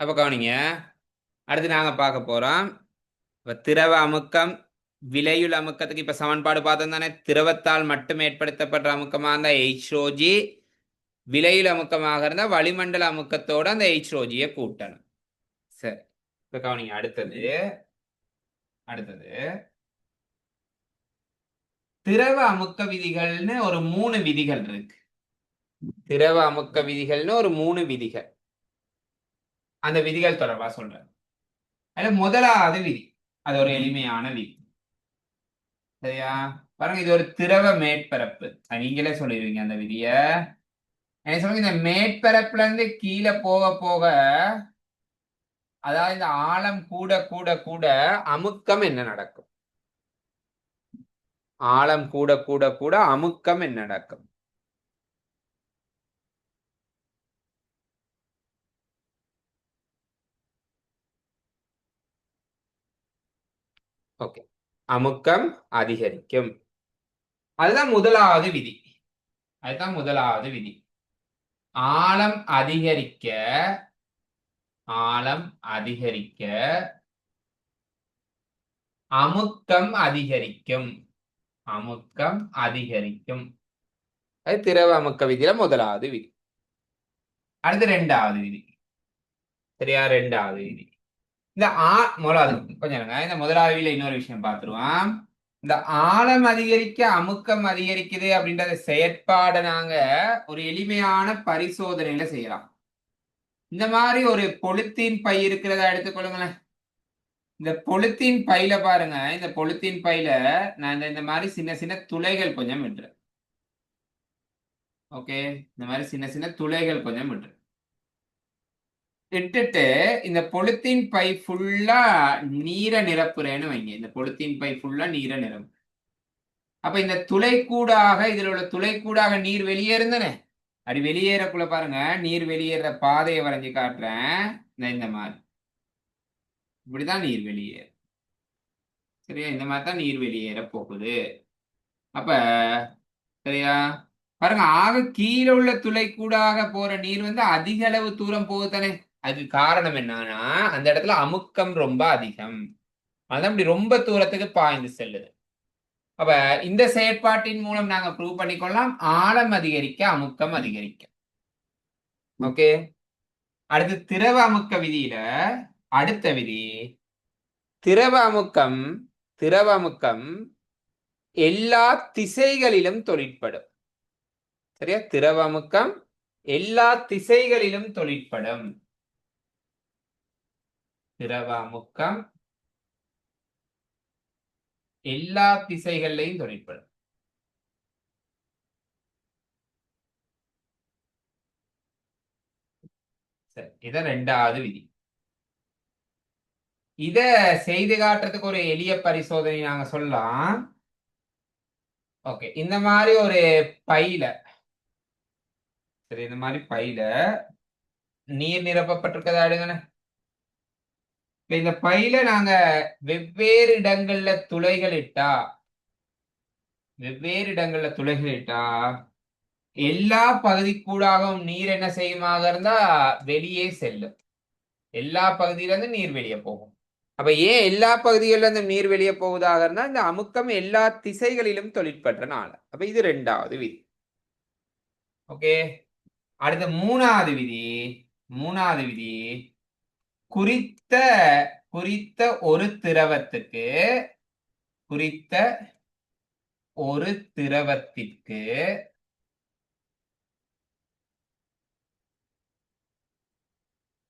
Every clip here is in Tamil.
அப்போ கவனிங்க. அடுத்து நாங்கள் பார்க்க போகிறோம் இப்போ திரவ அமுக்கம் விலையுள் அமுக்கத்துக்கு இப்போ சமன்பாடு பார்த்தோம் தானே. திரவத்தால் மட்டும் ஏற்படுத்தப்படுற அமுக்கமாக இருந்தால் எய்ச்ரோஜி விலையுள் அமுக்கமாக இருந்தால் வளிமண்டல அமுக்கத்தோட அந்த எய்ச்ரோஜியை கூட்டணும். சரி. இப்போ கவனிங்க. அடுத்தது அடுத்தது. திரவ அமுக்க விதிகள்னு ஒரு மூணு விதிகள் இருக்கு. திரவ அமுக்க விதிகள்னு ஒரு மூணு விதிகள். அந்த விதிகள் தொடர்பா சொல்றாரு. அதுல முதலாவது விதி. அது ஒரு எளிமையான விதி. சரியா? பாருங்க இது ஒரு திரவ மேற்பரப்பு. நீங்களே சொல்லிடுவீங்க அந்த விதிய. என்ன சொல்லுங்க இந்த மேற்பரப்புல இருந்து கீழே போக போக அதாவது இந்த ஆழம் கூட கூட கூட அமுக்கம் என்ன நடக்கும்? ஆழம் கூட கூட கூட அமுக்கம் என்ன நடக்கும்? ஓகே அமுக்கம் அதிகரிக்கும். அதுதான் முதலாவது விதி. அதுதான் முதலாவது விதி. ஆழம் அதிகரிக்க ஆழம் அதிகரிக்க அமுக்கம் அதிகரிக்கும். அமுக்கம் அதிகரிக்கும். அது திரவ அமுக்க விதியில முதலாவது விதி. அடுத்து ரெண்டாவது விதி. சரியா? ரெண்டாவது விதி. இந்த ஆ முதலாவது கொஞ்சம் இருங்க. இந்த முதலாவியில இன்னொரு விஷயம் பார்த்துருவோம். இந்த ஆழம் அதிகரிக்க அமுக்கம் அதிகரிக்குது அப்படின்றத செயற்பாடை நாங்க ஒரு எளிமையான பரிசோதனையில செய்யலாம். இந்த மாதிரி ஒரு பொலித்தீன் பை இருக்கிறத எடுத்துக்கொள்ளுங்களேன் இந்த பொலித்தீன் பையில பாருங்க. இந்த பொலித்தீன் பையில நான் இந்த- இந்த மாதிரி சின்ன சின்ன துளைகள் கொஞ்சம் விட்டுறேன். ஓகே? இந்த மாதிரி சின்ன சின்ன துளைகள் கொஞ்சம் விட்டுறேன். இட்டுட்டு இந்த பொலித்தீன் பை ஃபுல்லா நீரை நிரப்புறேன்னு வைங்க. இந்த பொலித்தீன் பை ஃபுல்லா நீரை நிரம்பு அப்ப இந்த துளைக்கூடாக இதுல உள்ள துளைக்கூடாக நீர் வெளியேறுந்தானே அப்படி வெளியேறக்குள்ள பாருங்க நீர் வெளியேற பாதையை வரைஞ்சு காட்டுறேன். இந்த இந்த மாதிரி. இப்படிதான் நீர் வெளியேறு சரியா? இந்த மாதிரி தான் நீர் வெளியேற போகுது. அப்ப சரியா? பாருங்க ஆக கீழே உள்ள துளைக்கூடாக போற நீர் வந்து அதிக அளவு தூரம் போகுதானே அதுக்கு காரணம் என்னன்னா அந்த இடத்துல அமுக்கம் ரொம்ப அதிகம். அதான் இப்படி ரொம்ப தூரத்துக்கு பாய்ந்து செல்லுது. அப்ப இந்த செயற்பாட்டின் மூலம் நாங்க ப்ரூவ் பண்ணிக்கொள்ளலாம். ஆழம் அதிகரிக்க அமுக்கம் அதிகரிக்க. ஓகே அடுத்து திரவ அமுக்க விதியில அடுத்த விதி திரவ அமுக்கம் திரவ அமுக்கம் எல்லா திசைகளிலும் தொழிற்படும். சரியா? திரவ அமுக்கம் எல்லா திசைகளிலும் தொழிற்படும். திரவாமுக்கம் எல்லா திசைகள்லையும் தொழிற்படும் சரி இத ரெண்டாவது விதி. இத செய்து காட்டுறதுக்கு ஒரு எளிய பரிசோதனை நாங்க சொல்லலாம். ஓகே இந்த மாதிரி ஒரு பையில சரி இந்த மாதிரி பையில நீர் நிரப்பப்பட்டிருக்கதா எடுங்கண்ணே. இப்போ இந்த பையில நாங்க வெவ்வேறு இடங்கள்ல துளைகள் இட்டா வெவ்வேறு இடங்கள்ல துளைகள் இட்டா எல்லா பகுதிக்கூடாகவும் நீர் என்ன செய்யுமாக இருந்தா வெளியே செல்லும். எல்லா பகுதியில இருந்து நீர் வெளியே போகும். அப்ப ஏன் எல்லா பகுதிகளில இருந்து நீர் வெளியே போகுதாக இருந்தா இந்த அமுக்கம் எல்லா திசைகளிலும் தொழிற்பற்றனால அப்ப இது ரெண்டாவது விதி. ஓகே? அடுத்த மூணாவது விதி. மூணாவது விதி. குறித்த குறித்த ஒரு திரவத்துக்கு குறித்த ஒரு திரவத்திற்கு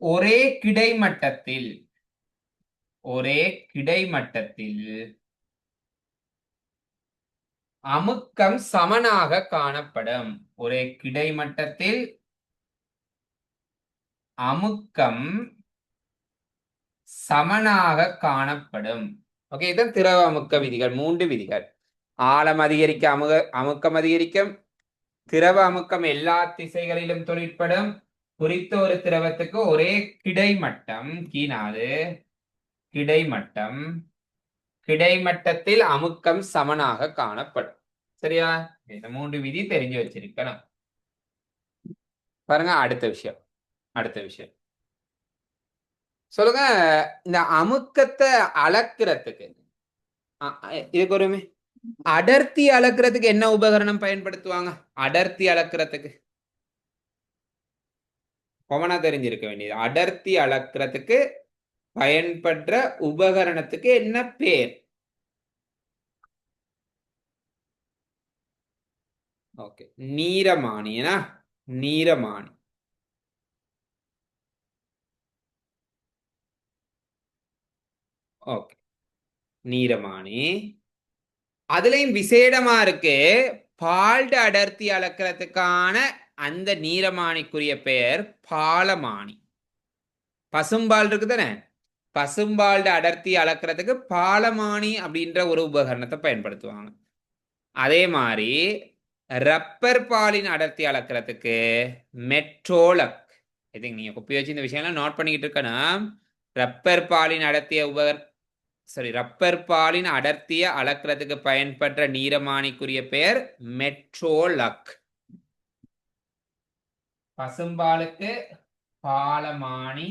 ஒரே கிடைமட்டத்தில் ஒரே கிடைமட்டத்தில் அமுக்கம் சமனாக காணப்படும். ஒரே கிடைமட்டத்தில் அமுக்கம் சமனாக காணப்படும். ஓகே இதுதான் திரவ அமுக்க விதிகள் மூன்று விதிகள். ஆழம் அதிகரிக்க அமுக அமுக்கம் அதிகரிக்கும். திரவ அமுக்கம் எல்லா திசைகளிலும் தொழிற்படும். குறித்த ஒரு திரவத்துக்கு ஒரே கிடைமட்டம் கீனாது. கிடைமட்டம். கிடைமட்டத்தில் அமுக்கம் சமனாக காணப்படும். சரியா? இந்த மூன்று விதி தெரிஞ்சு வச்சிருக்கணும். பாருங்க அடுத்த விஷயம். அடுத்த விஷயம். சொல்லுங்க இந்த அமுக்கத்தை அளக்கிறதுக்கு. இதுக்கு ஒரு அடர்த்தி அளக்கிறதுக்கு என்ன உபகரணம் பயன்படுத்துவாங்க? அடர்த்தி அளக்கிறதுக்கு. கொமனா தெரிஞ்சிருக்க வேண்டியது. அடர்த்தி அளக்கிறதுக்கு பயன்படுற உபகரணத்துக்கு என்ன பேர்? ஓகே நீரமானியனா நீரமானி. ஓகே நீரமானி. அதுலயும் விசேடமா இருக்கு. பால்ட அடர்த்தி அளக்கிறதுக்கான அந்த நீரமானிக்குரிய பெயர் பாலமானி. பசும்பால் இருக்கு தானே பசும்பால்ட அடர்த்தி அளக்கிறதுக்கு பாலமானி அப்படின்ற ஒரு உபகரணத்தை பயன்படுத்துவாங்க. அதே மாதிரி ரப்பர் பாலின் அடர்த்தி அளக்கிறதுக்கு மெட்ரோலக். இதுக்கு நீங்க குப்பி வச்சு இந்த விஷயம்லாம் நோட் பண்ணிக்கிட்டு இருக்கணும். ரப்பர் பாலின் அடர்த்திய உபகரணம் சாரி ரப்பர் பாலின் அடர்த்திய அளக்கிறதுக்கு பயன்படுற நீரமானிக்குரிய பெயர் மெட்ரோலக் பசும்பாலுக்கு பாலமானி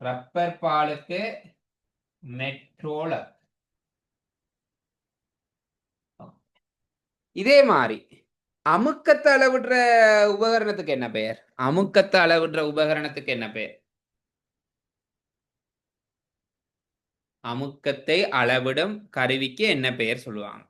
ரப்பர் பாலுக்கு மெட்ரோலக் இதே மாதிரி அமுக்கத்தை அளவிடுற உபகரணத்துக்கு என்ன பெயர்? அமுக்கத்தை அளவிடுற உபகரணத்துக்கு என்ன பெயர்? அமுக்கத்தை அளவிடும் கருவிக்கு என்ன பெயர் சொல்லுவாங்க?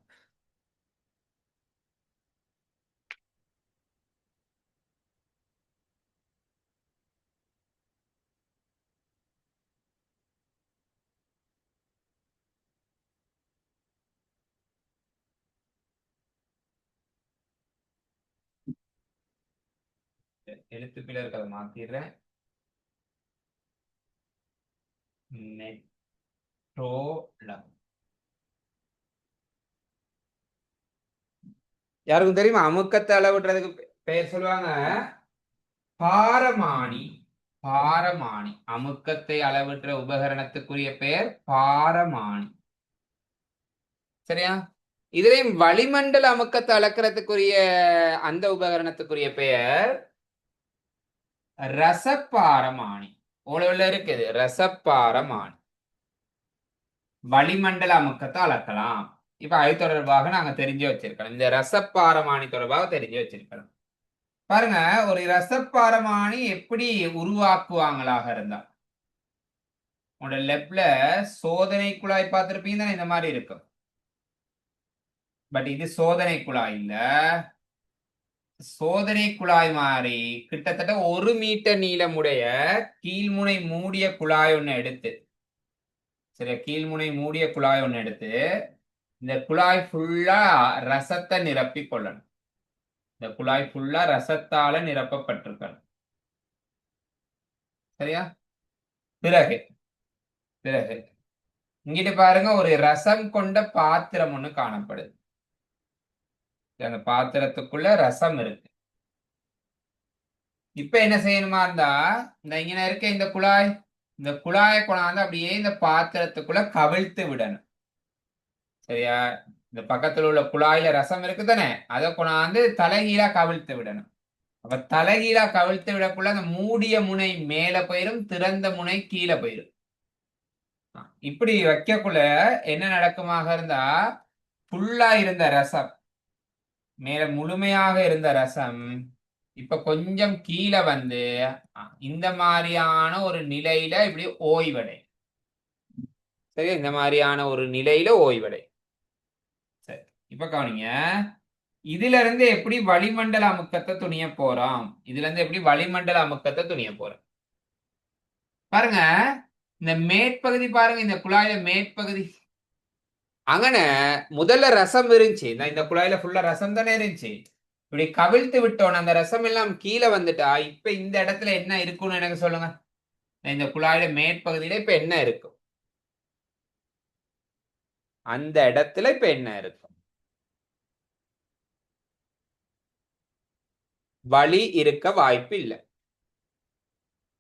எழுத்துப்பிழை இருக்கிறத மாத்திடுறேன். மெட்ரோலம் யாருக்கும் தெரியுமா? அமுக்கத்தை அளவிடுறதுக்கு பேர் பெயர் சொல்லுவாங்க. பாரமானி பாரமானி அமுக்கத்தை அளவிடுற உபகரணத்துக்குரிய பெயர் பாரமானி சரியா? இதுலயும் வளிமண்டல அமுக்கத்தை அளக்கிறதுக்குரிய அந்த உபகரணத்துக்குரிய பெயர் ரசப்பாரமானி உழவுல இருக்குது? ரசப்பாரமானி வளிமண்டல அமுக்கத்தை அளக்கலாம். இப்ப அது தொடர்பாக நாங்க தெரிஞ்சு வச்சிருக்கோம் இந்த ரசப்பாரமானி தொடர்பாக தெரிஞ்சு வச்சிருக்கோம் பாருங்க ஒரு ரசப்பாரமானி எப்படி உருவாக்குவாங்களாக இருந்தா? உங்களோட லெப்ல சோதனை குழாய் பார்த்திருப்பீங்க தானே? இந்த மாதிரி இருக்கும். பட் இது சோதனை குழாய் இல்ல. சோதனை குழாய் மாதிரி கிட்டத்தட்ட ஒரு மீட்டர் நீளமுடைய கீழ்முனை மூடிய குழாய் ஒன்று எடுத்து சரியா? கீழ்முனை மூடிய குழாய் ஒன்று எடுத்து இந்த குழாய் ஃபுல்லா ரசத்தை நிரப்பி கொள்ளணும். இந்த குழாய் ஃபுல்லா ரசத்தால நிரப்பப்பட்டிருக்கணும். சரியா? பிறகு பிறகு இங்கிட்டு பாருங்க ஒரு ரசம் கொண்ட பாத்திரம் ஒண்ணு காணப்படுது. அந்த பாத்திரத்துக்குள்ள ரசம் இருக்கு. இப்ப என்ன செய்யணுமா இருந்தா இந்த இங்க இருக்க இந்த குழாய். இந்த குழாயை கொண்டாந்து அப்படியே இந்த பாத்திரத்துக்குள்ள கவிழ்த்து விடணும். சரியா? இந்த பக்கத்துல உள்ள குழாயில ரசம் இருக்கு தானே அதை கொண்டாந்து தலைகீழா கவிழ்த்து விடணும். அப்ப தலைகீழா கவிழ்த்து விடக்குள்ள அந்த மூடிய முனை மேல போயிரும் திறந்த முனை கீழே போயிரும். இப்படி வைக்கக்குள்ள என்ன நடக்குமாக இருந்தா ஃபுல்லா இருந்த ரசம் மேல முழுமையாக இருந்த ரசம் இப்ப கொஞ்சம் கீழே வந்து இந்த மாதிரியான ஒரு நிலையில இப்படி ஓய்வடை. சரி இந்த மாதிரியான ஒரு நிலையில ஓய்வடை. சரி. இப்ப கவனிங்க. இதுல இருந்து எப்படி வளிமண்டல அமுக்கத்தை துணிய போறோம்? இதுல இருந்து எப்படி வளிமண்டல அமுக்கத்தை துணிய போறோம்? பாருங்க. இந்த மேற்பகுதி பாருங்க. இந்த குழாயில மேற்பகுதி. அங்கன முதல்ல ரசம் இருந்துச்சு. இந்த குழாயில ஃபுல்லா ரசம் தானே இருந்துச்சு. இப்படி கவிழ்த்து விட்டோம் அந்த ரசம் எல்லாம் கீழே வந்துட்டா இப்ப இந்த இடத்துல என்ன இருக்கும்னு எனக்கு சொல்லுங்க. இந்த குழாயில மேற்பகுதியில இப்ப என்ன இருக்கும்? அந்த இடத்துல இப்ப என்ன இருக்கும்? வழி இருக்க வாய்ப்பு இல்லை.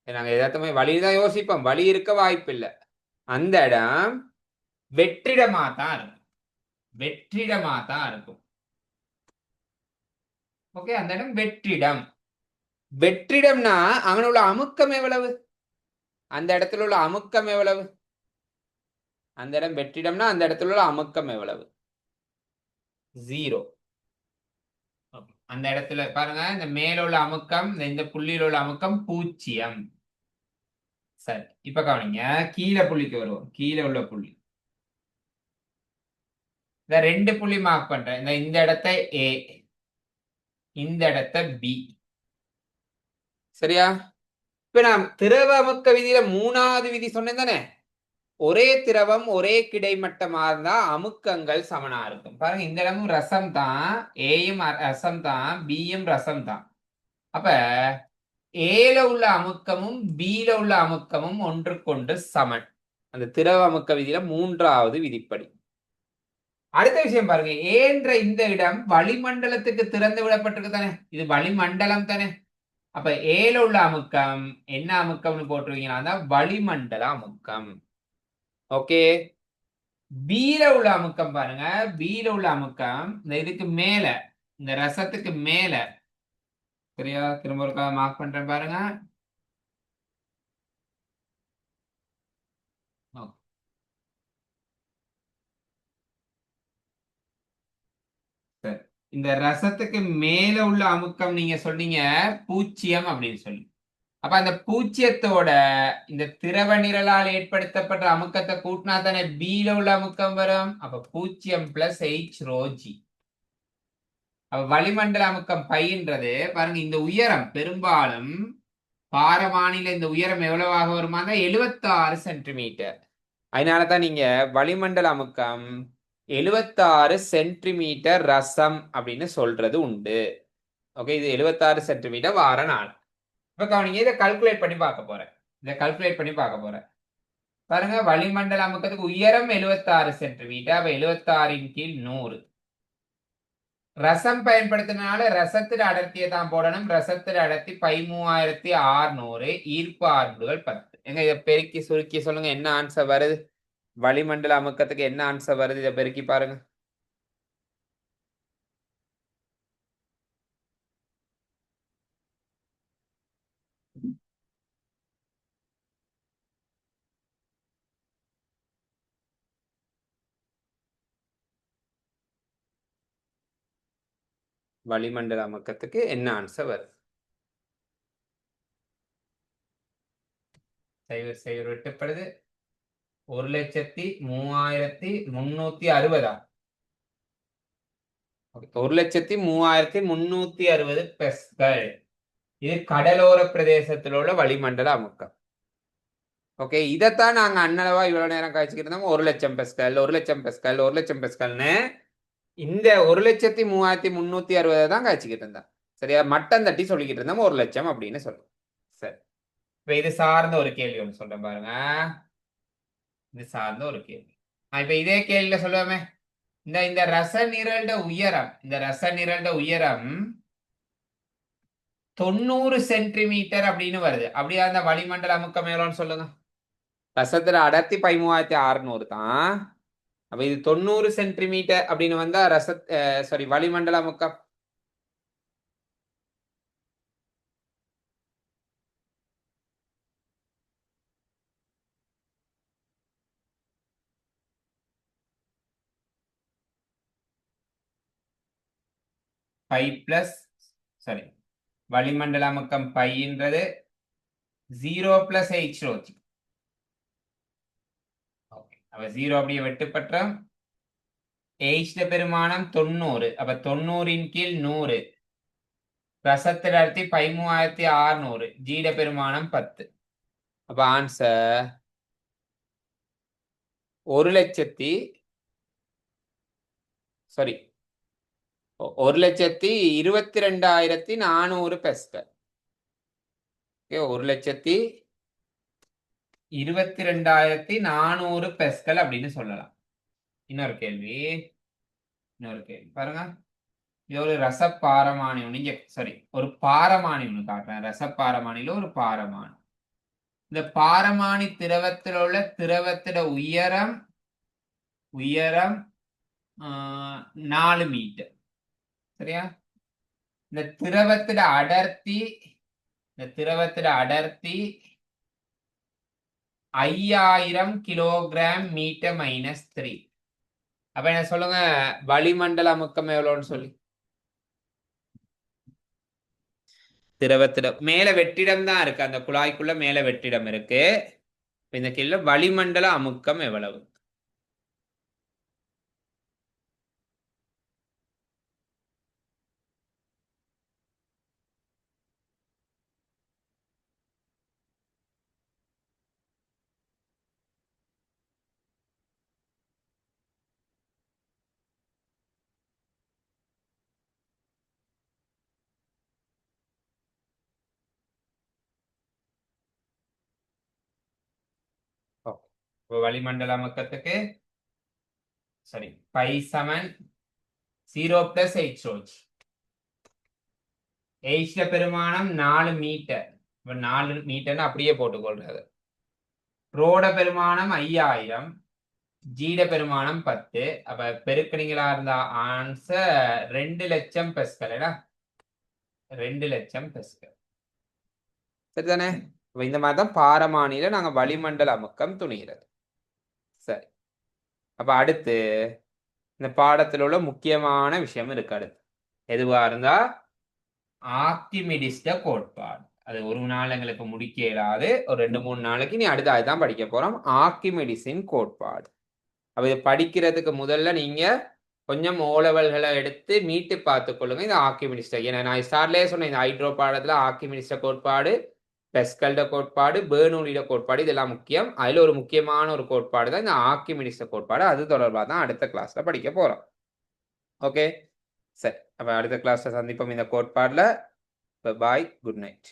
நாங்க எதாத்தமே வழி தான் யோசிப்போம். வழி இருக்க வாய்ப்பு இல்லை. அந்த இடம் வெற்றிடமா தான் இருக்கும். வெற்றிடமா தான் இருக்கும். ஓகே அந்த இடம் வெற்றிடம். வெற்றிடம்னா அங்க உள்ள அமுக்கம் எவ்வளவு? அந்த இடத்துல உள்ள அமுக்கம் எவ்வளவு? அந்த இடம் வெற்றிடம்னா அந்த இடத்துல உள்ள அமுக்கம் எவ்வளவு? ஜீரோ. அந்த இடத்துல பாருங்க இந்த மேல உள்ள அமுக்கம் இந்த புள்ளியில உள்ள அமுக்கம் பூஜ்ஜியம். சரி இப்ப கவனிங்க கீழே புள்ளிக்கு வருவோம் கீழே உள்ள புள்ளி. இந்த ரெண்டு புள்ளி மார்க் பண்றேன். இந்த இந்த இடத்த ஏ இந்த இடத்த பி சரியா? இப்ப நான் திரவ அமுக்க விதியில மூணாவது விதி சொன்னேன் தானே? ஒரே திரவம் ஒரே கிடைமட்டமா இருந்தா அமுக்கங்கள் சமனா இருக்கும். பாருங்க இந்த இடமும் ரசம் தான் ஏயும் ரசம் தான் பியும் ரசம் தான். அப்ப ஏல உள்ள அமுக்கமும் பில உள்ள அமுக்கமும் ஒன்றுக்கொன்று சமன். அந்த திரவ அமுக்க விதியில மூன்றாவது விதிப்படி. அடுத்த விஷயம் பாருங்க. ஏன்ற இந்த இடம் வளிமண்டலத்துக்கு திறந்து விடப்பட்டிருக்கு தானே? இது வளிமண்டலம் தானே? அப்ப ஏல உள்ள அமுக்கம் என்ன அமுக்கம்னு போட்டுருவீங்கன்னா வளிமண்டல அமுக்கம். ஓகே? பீல உள்ள அமுக்கம் பாருங்க. பீல உள்ள அமுக்கம். இந்த இதுக்கு மேல இந்த ரசத்துக்கு மேல. சரியா? திரும்ப ஒரு மார்க் பண்றேன் பாருங்க. இந்த ரசத்துக்கு மேல உள்ள அமுக்கம் நீங்க சொன்னீங்க பூச்சியம் அப்படின்னு சொல்லி. அப்ப அந்த பூச்சியத்தோட இந்த திரவ நிரலால் ஏற்படுத்தப்பட்ட அமுக்கத்தை கூட்டினா தானே பீல உள்ள அமுக்கம் வரும்? அப்ப பூச்சியம் பிளஸ் எயிச் ரோஜி அப்ப வளிமண்டல அமுக்கம் பைன்றது பாருங்க இந்த உயரம் பெரும்பாலும் பாரமானில இந்த உயரம் எவ்வளவாக வருமானா எழுபத்தாறு சென்டிமீட்டர் அதனாலதான் நீங்க வளிமண்டல அமுக்கம் எழுபத்தாறு சென்டிமீட்டர் ரசம் அப்படின்னு சொல்றது உண்டு. ஓகே இது எழுபத்தாறு சென்டிமீட்டர் வார நாள். இப்போ கவனிங்க இதை கல்குலேட் பண்ணி பார்க்க போறேன். இதை கல்குலேட் பண்ணி பார்க்க போறேன். பாருங்க வளிமண்டல அமுக்கத்துக்கு உயரம் எழுபத்தாறு சென்டிமீட்டர் அப்போ எழுபத்தாறின் கீழ் நூறு. ரசம் பயன்படுத்தினால ரசத்தின் அடர்த்தியை தான் போடணும். ரசத்தின் அடர்த்தி பதிமூவாயிரத்தி ஆறுநூறு ஈர்ப்பு ஆர்புகள் பத்து. எங்க இதை பெருக்கி சுருக்கி சொல்லுங்க என்ன ஆன்சர் வருது? வளிமண்டல அமுக்கத்துக்கு என்ன ஆன்சர் வருது? இதை பெருக்கி பாருங்க. வளிமண்டல அமுக்கத்துக்கு என்ன ஆன்சர் வருது? தயவு செய்ய விட்டுப்படுது. ஒரு லட்சத்தி மூவாயிரத்தி முன்னூத்தி அறுபதா? ஒரு லட்சத்தி மூவாயிரத்தி முன்னூத்தி அறுபது பெஸ்கள். இது கடலோர பிரதேசத்தில் உள்ள வளிமண்டல அமுக்கம். ஓகே இதைத்தான் நாங்க அன்னளவா இவ்வளவு நேரம் காய்ச்சிக்கிட்டு இருந்தோம். ஒரு லட்சம் பெஸ்கல் ஒரு லட்சம் பெஸ்கல் ஒரு லட்சம் பெஸ்கல்னு இந்த ஒரு லட்சத்தி மூவாயிரத்தி முன்னூத்தி அறுபதை தான் காய்ச்சிக்கிட்டு இருந்தோம். சரியா? மட்டம் தட்டி சொல்லிக்கிட்டு இருந்தோம். ஒரு லட்சம் அப்படின்னு சொல்லுவோம் சரி. இப்ப இது சார்ந்த ஒரு கேள்வி ஒன்று சொல்றேன் பாருங்க. இது சார்ந்த ஒரு கேள்வி. இப்ப இதே கேள்வியில சொல்லுவோமே. இந்த இந்த ரச நிரல்ட உயரம் இந்த ரச நிரல்ட உயரம் தொண்ணூறு சென்டிமீட்டர் அப்படின்னு வருது. அப்படியா அந்த வளிமண்டல அமுக்கம் எவ்வளோன்னு சொல்லுங்க. ரசத்துல அடர்த்தி பதிமூவாயிரத்தி அறுநூறு தான். அப்ப இது தொண்ணூறு சென்டிமீட்டர் அப்படின்னு வந்தா ரச சாரி வளிமண்டல அமுக்கம். பை பிளஸ் சாரி வளிமண்டல அமுக்கம் பைன்றது ஜீரோ பிளஸ் எயிட் ரோஜி அப்ப ஜீரோ அப்படியே வெட்டுப்பட்டோம் எயிட்ட பெருமானம் தொண்ணூறு அப்ப தொண்ணூறின் கீழ் நூறு. ரசத்தில் அடுத்து பதிமூவாயிரத்தி ஆறுநூறு ஜீட பெருமானம் பத்து. அப்போ ஆன்சர் ஒரு லட்சத்தி சாரி ஒரு லட்சத்தி இருபத்தி ரெண்டாயிரத்தி நானூறு பெஸ்கல் ஒரு லட்சத்தி இருபத்தி ரெண்டாயிரத்தி நானூறு பெஸ்கல் அப்படின்னு சொல்லலாம். இன்னொரு கேள்வி இன்னொரு கேள்வி. பாருங்க. இது ஒரு ரசப்பாரமானி ஒன்று இங்க சாரி ஒரு பாரமானி ஒன்று காட்டுறேன். ரசப்பாரமானில ஒரு பாரமானி இந்த பாரமானி திரவத்தில் உள்ள திரவத்திட உயரம் உயரம் நாலு மீட்டர் சரியா? இந்த திரவத்திட அடர்த்தி இந்த திரவத்திட அடர்த்தி ஐயாயிரம் கிலோகிராம் மீட்டர் மைனஸ் த்ரீ அப்ப என்ன சொல்லுங்க? வளிமண்டல அமுக்கம் எவ்வளோன்னு சொல்லி. திரவத்திடம் மேல வெற்றிடம் தான் இருக்கு. அந்த குழாய்க்குள்ள மேல வெற்றிடம் இருக்கு. இந்த கீழே வளிமண்டல அமுக்கம் எவ்வளவு இப்போ வளிமண்டல அமுக்கத்துக்கு சரி பை சமன் ஜீரோ பிளஸ் எயிட் சோச் எயிட்ல பெருமானம் நாலு மீட்டர் இப்போ நாலு மீட்டர்னு அப்படியே போட்டுக்கொள்றது. ரோட பெருமானம் ஐயாயிரம் ஜீட பெருமானம் பத்து. அப்ப பெருக்கணிகளா இருந்தா ஆன்சர் ரெண்டு லட்சம் பெஸ்கல் ரெண்டு லட்சம் பெஸ்கல் சரிதானே? இந்த மாதிரி தான் பாரமானியில நாங்க வளிமண்டல அமுக்கம் துணிகிறது. சரி. அப்ப அடுத்து இந்த பாடத்தில் உள்ள முக்கியமான விஷயம் இருக்கு அடுத்து. எதுவா இருந்தா ஆர்கிமிடிஸ்ட கோட்பாடு. அது ஒரு நாள் எங்களுக்கு முடிக்க இயலாது ஒரு ரெண்டு மூணு நாளைக்கு நீ அடுத்த அதுதான் படிக்க போறோம். ஆர்கிமிடிஸின் கோட்பாடு. அப்ப இது படிக்கிறதுக்கு முதல்ல நீங்க கொஞ்சம் ஓலவல்களை எடுத்து மீட்டு பார்த்துக்கொள்ளுங்க இந்த ஆர்கிமிடிஸ்ட ஏன்னா நான் ஸ்டார்லேயே சொன்னேன் இந்த ஹைட்ரோ பாடத்துல ஆர்கிமிடிஸ்ட கோட்பாடு பெஸ்கல்ட கோட்பாடு பேர்னூலிட கோட்பாடு இதெல்லாம் முக்கியம். அதில் ஒரு முக்கியமான ஒரு கோட்பாடு தான் இந்த ஆக்கிமினிஸ்ட கோட்பாடு. அது தொடர்பாக தான் அடுத்த கிளாஸில் படிக்க போகிறோம் ஓகே சரி. அப்போ அடுத்த கிளாஸில் சந்திப்போம் இந்த கோட்பாடில். Bye good night